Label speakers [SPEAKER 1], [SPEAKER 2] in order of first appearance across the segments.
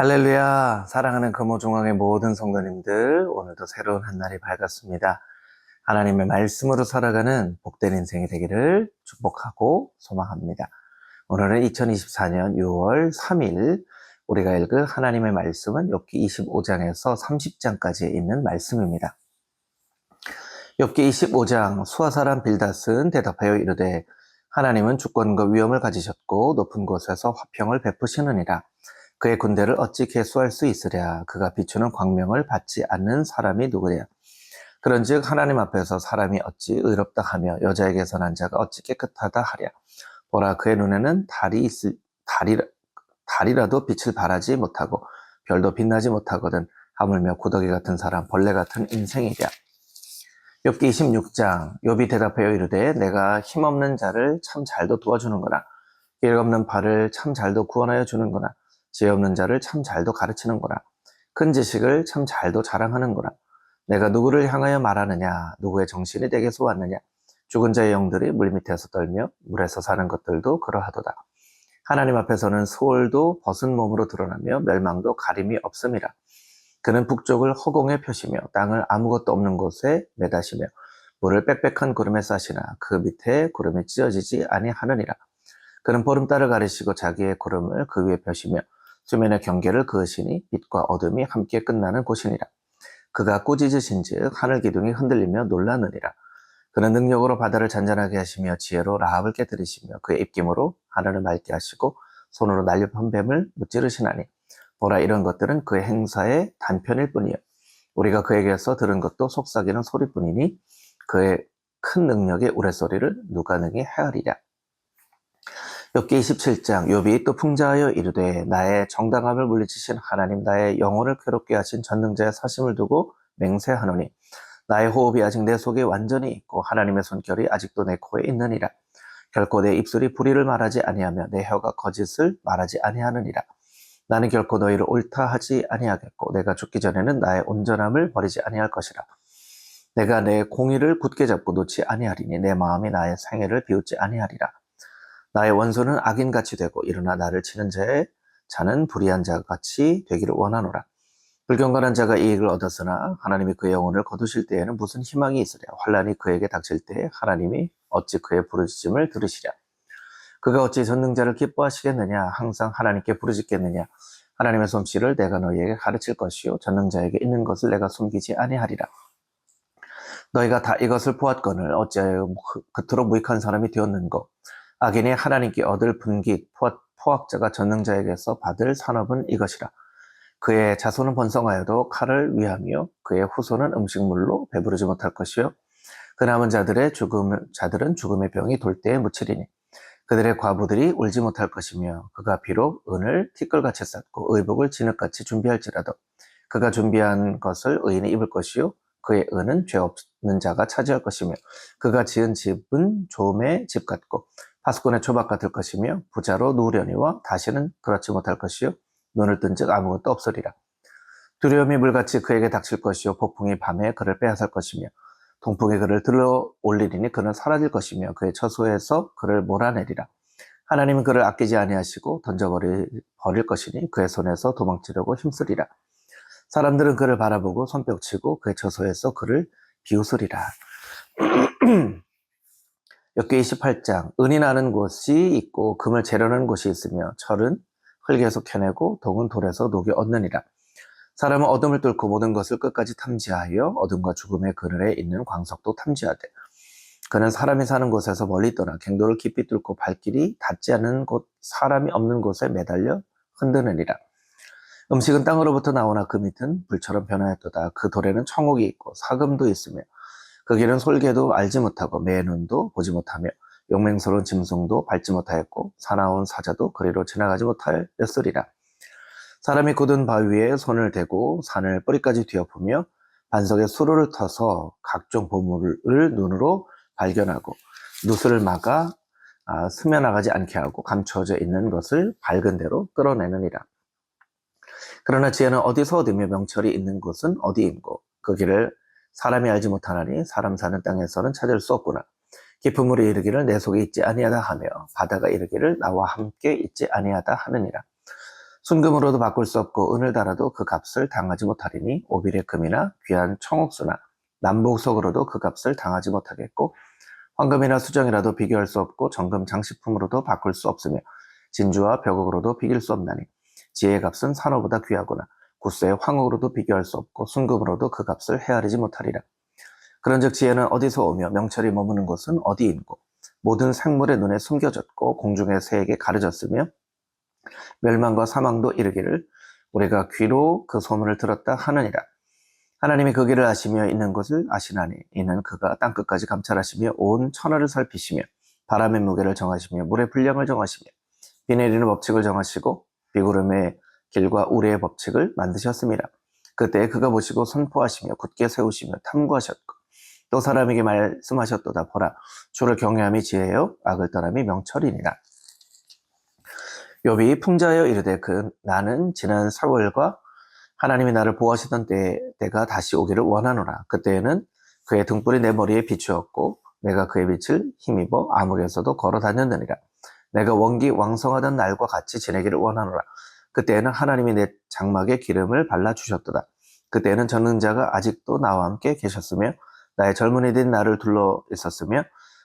[SPEAKER 1] 할렐루야, 사랑하는 금호중앙의 모든 성도님들, 오늘도 새로운 한 날이 밝았습니다. 하나님의 말씀으로 살아가는 복된 인생이 되기를 축복하고 소망합니다. 오늘은 2024년 6월 3일 우리가 읽을 하나님의 말씀은 욥기 25장에서 30장까지 있는 말씀입니다. 욥기 25장 수아 사람 빌닷은 대답하여 이르되 하나님은 주권과 위엄을 가지셨고 높은 곳에서 화평을 베푸시느니라. 그의 군대를 어찌 계수할 수 있으랴. 그가 비추는 광명을 받지 않는 사람이 누구랴 그런즉 하나님 앞에서 사람이 어찌 의롭다 하며 여자에게서 난 자가 어찌 깨끗하다 하랴? 보라 그의 눈에는 달이 있을 달이 달이라도 빛을 발하지 못하고 별도 빛나지 못하거든 하물며 구더기 같은 사람 벌레 같은 인생이랴. 욥기 26장 욥이 대답하여 이르되 내가 힘없는 자를 참 잘도 도와주는거나. 길 없는 발을 참 잘도 구원하여 주는거나 지혜 없는 자를 참 잘도 가르치는구나. 큰 지식을 참 잘도 자랑하는구나. 내가 누구를 향하여 말하느냐? 누구의 정신이 내게서 왔느냐? 죽은 자의 영들이 물 밑에서 떨며 물에서 사는 것들도 그러하도다. 하나님 앞에서는 소홀도 벗은 몸으로 드러나며 멸망도 가림이 없음이라. 그는 북쪽을 허공에 펴시며 땅을 아무것도 없는 곳에 매다시며 물을 빽빽한 구름에 싸시나 그 밑에 구름이 찢어지지 아니하느니라. 그는 보름달을 가리시고 자기의 구름을 그 위에 펴시며 수면의 경계를 그으시니 빛과 어둠이 함께 끝나는 곳이니라. 그가 꾸짖으신즉 하늘 기둥이 흔들리며 놀라느니라. 그는 능력으로 바다를 잔잔하게 하시며 지혜로 라합을 깨뜨리시며 그의 입김으로 하늘을 맑게 하시고 손으로 날렵한 뱀을 무찌르시나니 보라 이런 것들은 그의 행사의 단편일 뿐이요 우리가 그에게서 들은 것도 속삭이는 소리뿐이니 그의 큰 능력의 우레소리를 누가 능히 헤아리랴. 욥기 27장 욥이 또 풍자하여 이르되 나의 정당함을 물리치신 하나님 나의 영혼을 괴롭게 하신 전능자의 사심을 두고 맹세하노니 나의 호흡이 아직 내 속에 완전히 있고 하나님의 손결이 아직도 내 코에 있느니라. 결코 내 입술이 불의를 말하지 아니하며 내 혀가 거짓을 말하지 아니하느니라. 나는 결코 너희를 옳다 하지 아니하겠고 내가 죽기 전에는 나의 온전함을 버리지 아니할 것이라. 내가 내 공의를 굳게 잡고 놓지 아니하리니 내 마음이 나의 생애를 비웃지 아니하리라 나의 원수는 악인같이 되고 일어나 나를 치는 자의 자는 불의한 자같이 되기를 원하노라. 불경건한 자가 이익을 얻었으나 하나님이 그의 영혼을 거두실 때에는 무슨 희망이 있으랴. 환란이 그에게 닥칠 때에 하나님이 어찌 그의 부르짖음을 들으시랴. 그가 어찌 전능자를 기뻐하시겠느냐. 항상 하나님께 부르짖겠느냐. 하나님의 솜씨를 내가 너희에게 가르칠 것이요 전능자에게 있는 것을 내가 숨기지 아니하리라. 너희가 다 이것을 보았거늘 어찌하여 그토록 무익한 사람이 되었는고 악인이 하나님께 얻을 분깃, 포악자가 전능자에게서 받을 산업은 이것이라. 그의 자손은 번성하여도 칼을 위하며 그의 후손은 음식물로 배부르지 못할 것이요. 그 남은 자들의 죽음, 자들은 죽음의 병이 돌 때에 묻히리니 그들의 과부들이 울지 못할 것이며 그가 비록 은을 티끌같이 쌓고 의복을 진흙같이 준비할지라도 그가 준비한 것을 의인이 입을 것이요 그의 은은 죄 없는 자가 차지할 것이며 그가 지은 집은 조음의 집 같고 파수꾼의 초박 같을 것이며 부자로 누우려니와 다시는 그렇지 못할 것이요 눈을 뜬즉 아무것도 없으리라. 두려움이 물같이 그에게 닥칠 것이요 폭풍이 밤에 그를 빼앗을 것이며 동풍이 그를 들어 올리리니 그는 사라질 것이며 그의 처소에서 그를 몰아내리라. 하나님은 그를 아끼지 아니하시고 던져버릴 버릴 것이니 그의 손에서 도망치려고 힘쓰리라. 사람들은 그를 바라보고 손뼉치고 그의 처소에서 그를 비웃으리라. 엽기 28장 은이 나는 곳이 있고 금을 재려는 곳이 있으며 철은 흙에서 캐내고 동은 돌에서 녹여 얻느니라. 사람은 어둠을 뚫고 모든 것을 끝까지 탐지하여 어둠과 죽음의 그늘에 있는 광석도 탐지하되 그는 사람이 사는 곳에서 멀리 떠나 갱도를 깊이 뚫고 발길이 닿지 않는 곳 사람이 없는 곳에 매달려 흔드느니라. 음식은 땅으로부터 나오나 그 밑은 불처럼 변하였도다. 그 돌에는 청옥이 있고 사금도 있으며 그 길은 솔개도 알지 못하고 매 눈도 보지 못하며 용맹스러운 짐승도 밟지 못하였고 사나운 사자도 그리로 지나가지 못하였으리라. 사람이 굳은 바위 위에 손을 대고 산을 뿌리까지 뒤엎으며 반석에 수로를 터서 각종 보물을 눈으로 발견하고 누수를 막아 아, 스며나가지 않게 하고 감춰져 있는 것을 밝은 대로 끌어내느니라. 그러나 지혜는 어디서 얻으며 명철이 있는 곳은 어디인고 그 길을 사람이 알지 못하나니 사람 사는 땅에서는 찾을 수 없구나. 깊은 물이 이르기를 내 속에 있지 아니하다 하며 바다가 이르기를 나와 함께 있지 아니하다 하느니라. 순금으로도 바꿀 수 없고 은을 달아도 그 값을 당하지 못하리니 오빌의 금이나 귀한 청옥수나 남북석으로도 그 값을 당하지 못하겠고 황금이나 수정이라도 비교할 수 없고 정금 장식품으로도 바꿀 수 없으며 진주와 벽옥으로도 비길 수 없나니 지혜의 값은 산호보다 귀하구나 구스의 황옥으로도 비교할 수 없고 순금으로도 그 값을 헤아리지 못하리라 그런즉 지혜는 어디서 오며 명철이 머무는 곳은 어디인고 모든 생물의 눈에 숨겨졌고 공중의 새에게 가려졌으며 멸망과 사망도 이르기를 우리가 귀로 그 소문을 들었다 하느니라. 하나님이 그 길을 아시며 있는 것을 아시나니 이는 그가 땅 끝까지 감찰하시며 온 천하를 살피시며 바람의 무게를 정하시며 물의 분량을 정하시며 비 내리는 법칙을 정하시고 비구름의 길과 우레의 법칙을 만드셨습니다. 그때 그가 보시고 선포하시며 굳게 세우시며 탐구하셨고 또 사람에게 말씀하셨도다 보라 주를 경외함이 지혜요 악을 떠남이 명철이니라. 욥이 풍자하여 이르되 그 나는 지난 4월과 하나님이 나를 보호하시던 때, 때가 다시 오기를 원하노라. 그때에는 그의 등불이 내 머리에 비추었고 내가 그의 빛을 힘입어 암흑에서도 걸어 다녔느니라. 내가 원기 왕성하던 날과 같이 지내기를 원하노라. 그때에는 하나님이 내 장막에 기름을 발라 주셨도다. 그때에는 전능자가 아직도 나와 함께 계셨으며 나의 젊은이들이 나를 둘러 있었으며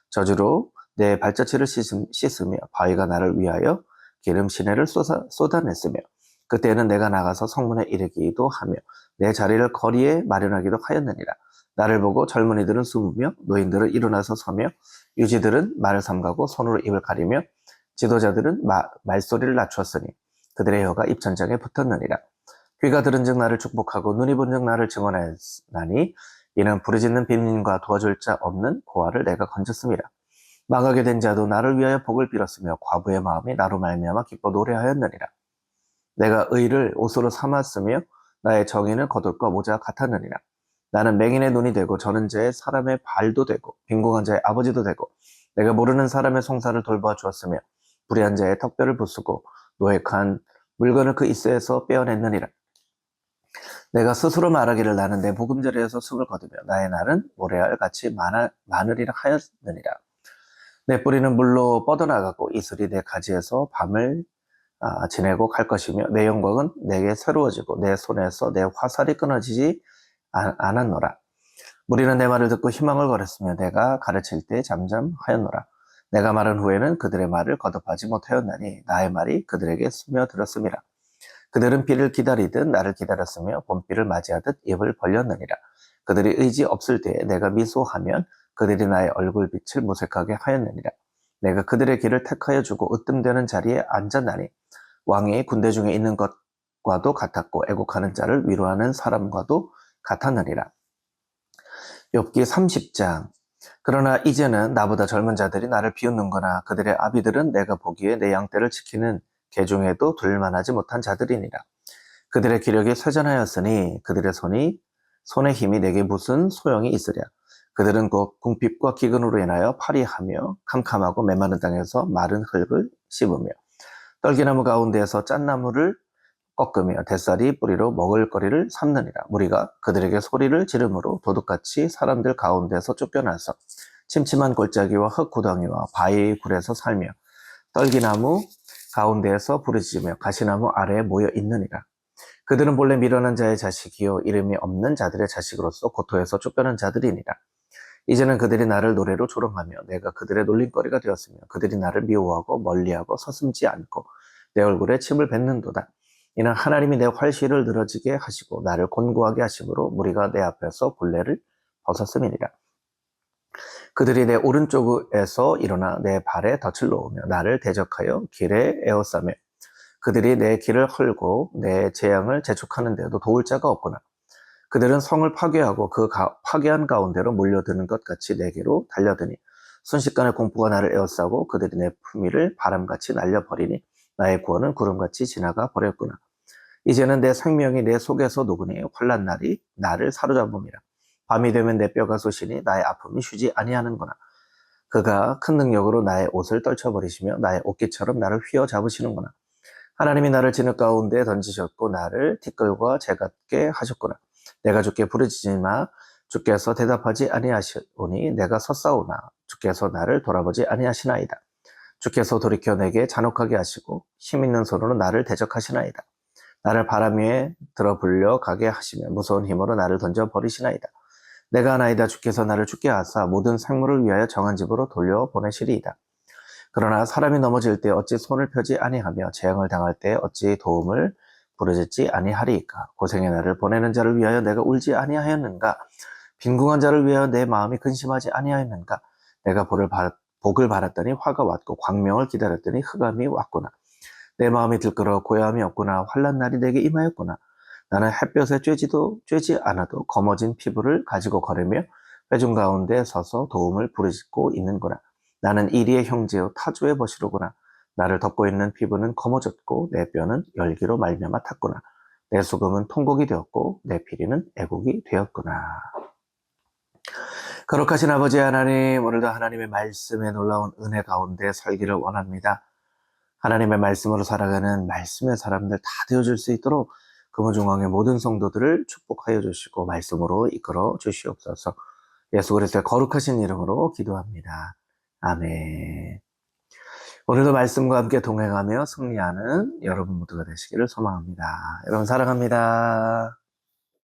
[SPEAKER 1] 저주로 내 발자취를 씻으며 바위가 나를 위하여 기름 시내를 쏟아, 쏟아냈으며 그때는 내가 나가서 성문에 이르기도 하며 내 자리를 거리에 마련하기도 하였느니라. 나를 보고 젊은이들은 숨으며 노인들은 일어나서 서며 유지들은 말을 삼가고 손으로 입을 가리며 지도자들은 마, 말소리를 낮추었으니 그들의 혀가 입천장에 붙었느니라. 귀가 들은 즉 나를 축복하고 눈이 본즉 나를 증언하나니 이는 부르짖는 빈민과 도와줄 자 없는 고아를 내가 건졌습니다. 망하게 된 자도 나를 위하여 복을 빌었으며 과부의 마음이 나로 말미암아 기뻐 노래하였느니라. 내가 의를 옷으로 삼았으며 나의 정의는 겉옷과 모자 같았느니라. 나는 맹인의 눈이 되고 저는 자의 사람의 발도 되고 빈궁한 자의 아버지도 되고 내가 모르는 사람의 송사를 돌봐 주었으며 불의한 자의 턱뼈를 부수고 노획한 물건을 그 이스에서 빼어냈느니라. 내가 스스로 말하기를 나는 내 보금자리에서 숨을 거두며 나의 날은 모래알 같이 많아, 많으리라 하였느니라. 내 뿌리는 물로 뻗어나가고 이슬이 내 가지에서 밤을 아, 지내고 갈 것이며 내 영광은 내게 새로워지고 내 손에서 내 화살이 끊어지지 않, 않았노라. 무리는 내 말을 듣고 희망을 걸었으며 내가 가르칠 때 잠잠하였노라. 내가 말한 후에는 그들의 말을 거듭하지 못하였나니 나의 말이 그들에게 스며들었습니다. 그들은 비를 기다리듯 나를 기다렸으며 봄비를 맞이하듯 입을 벌렸느니라. 그들이 의지 없을 때에 내가 미소하면 그들이 나의 얼굴빛을 무색하게 하였느니라. 내가 그들의 길을 택하여 주고 으뜸되는 자리에 앉았나니 왕이 군대 중에 있는 것과도 같았고 애국하는 자를 위로하는 사람과도 같았느니라. 욥기 30장 그러나 이제는 나보다 젊은 자들이 나를 비웃는 거나 그들의 아비들은 내가 보기에 내 양떼를 지키는 개 중에도 둘만하지 못한 자들이니라. 그들의 기력이 쇠전하였으니 그들의 손이 손의 힘이 내게 무슨 소용이 있으랴. 그들은 곧 궁핍과 기근으로 인하여 파리하며 캄캄하고 메마른 땅에서 마른 흙을 씹으며 떨기나무 가운데에서 짠나무를 꺾으며 대살이 뿌리로 먹을거리를 삼느니라. 무리가 그들에게 소리를 지르므로 도둑같이 사람들 가운데서 쫓겨나서 침침한 골짜기와 흙구덩이와 바위 굴에서 살며 떨기나무 가운데에서 부르짖으며 가시나무 아래에 모여 있느니라. 그들은 본래 밀어난 자의 자식이요 이름이 없는 자들의 자식으로서 고토에서 쫓겨난 자들이니라. 이제는 그들이 나를 노래로 조롱하며 내가 그들의 놀림거리가 되었으며 그들이 나를 미워하고 멀리하고 서슴지 않고 내 얼굴에 침을 뱉는도다. 이는 하나님이 내 활시를 늘어지게 하시고 나를 곤고하게 하심으로 무리가 내 앞에서 본래를 벗었음이니라. 그들이 내 오른쪽에서 일어나 내 발에 덫을 놓으며 나를 대적하여 길에 에워싸며 그들이 내 길을 헐고 내 재앙을 재촉하는데도 도울 자가 없구나. 그들은 성을 파괴하고 그 가, 파괴한 가운데로 몰려드는 것 같이 내게로 달려드니 순식간에 공포가 나를 에워싸고 그들이 내 품위를 바람같이 날려버리니 나의 구원은 구름같이 지나가 버렸구나. 이제는 내 생명이 내 속에서 녹으니 환란 날이 나를 사로잡음이라. 밤이 되면 내 뼈가 쏘시니 나의 아픔이 쉬지 아니하는구나. 그가 큰 능력으로 나의 옷을 떨쳐버리시며 나의 옷깃처럼 나를 휘어잡으시는구나. 하나님이 나를 진흙 가운데 던지셨고 나를 티끌과 재같게 하셨구나. 내가 주께 부르짖지마 주께서 대답하지 아니하시오니 내가 섰사오나 주께서 나를 돌아보지 아니하시나이다. 주께서 돌이켜 내게 잔혹하게 하시고 힘 있는 손으로 나를 대적하시나이다. 나를 바람 위에 들어 불려 가게 하시며 무서운 힘으로 나를 던져 버리시나이다. 내가 나이다 주께서 나를 죽게 하사 모든 생물을 위하여 정한 집으로 돌려 보내시리이다. 그러나 사람이 넘어질 때 어찌 손을 펴지 아니하며 재앙을 당할 때 어찌 도움을 부르짖지 아니하리이까 고생의 나를 보내는 자를 위하여 내가 울지 아니하였는가 빈궁한 자를 위하여 내 마음이 근심하지 아니하였는가 내가 복을, 받, 복을 바랐더니 화가 왔고 광명을 기다렸더니 흑암이 왔구나. 내 마음이 들끓어 고요함이 없구나. 환란 날이 내게 임하였구나. 나는 햇볕에 쬐지도 쬐지 않아도 검어진 피부를 가지고 걸으며 회중 가운데 서서 도움을 부르짖고 있는구나 나는 이리의 형제요 타주의 벗이로구나. 나를 덮고 있는 피부는 검어졌고 내 뼈는 열기로 말미암아 탔구나. 내 수금은 통곡이 되었고 내 피리는 애곡이 되었구나. 거룩하신 아버지 하나님, 오늘도 하나님의 말씀에 놀라운 은혜 가운데 살기를 원합니다. 하나님의 말씀으로 살아가는 말씀의 사람들 다 되어줄 수 있도록 금호중앙의 모든 성도들을 축복하여 주시고 말씀으로 이끌어 주시옵소서. 예수 그리스도의 거룩하신 이름으로 기도합니다. 아멘. 오늘도 말씀과 함께 동행하며 승리하는 여러분 모두가 되시기를 소망합니다. 여러분 사랑합니다.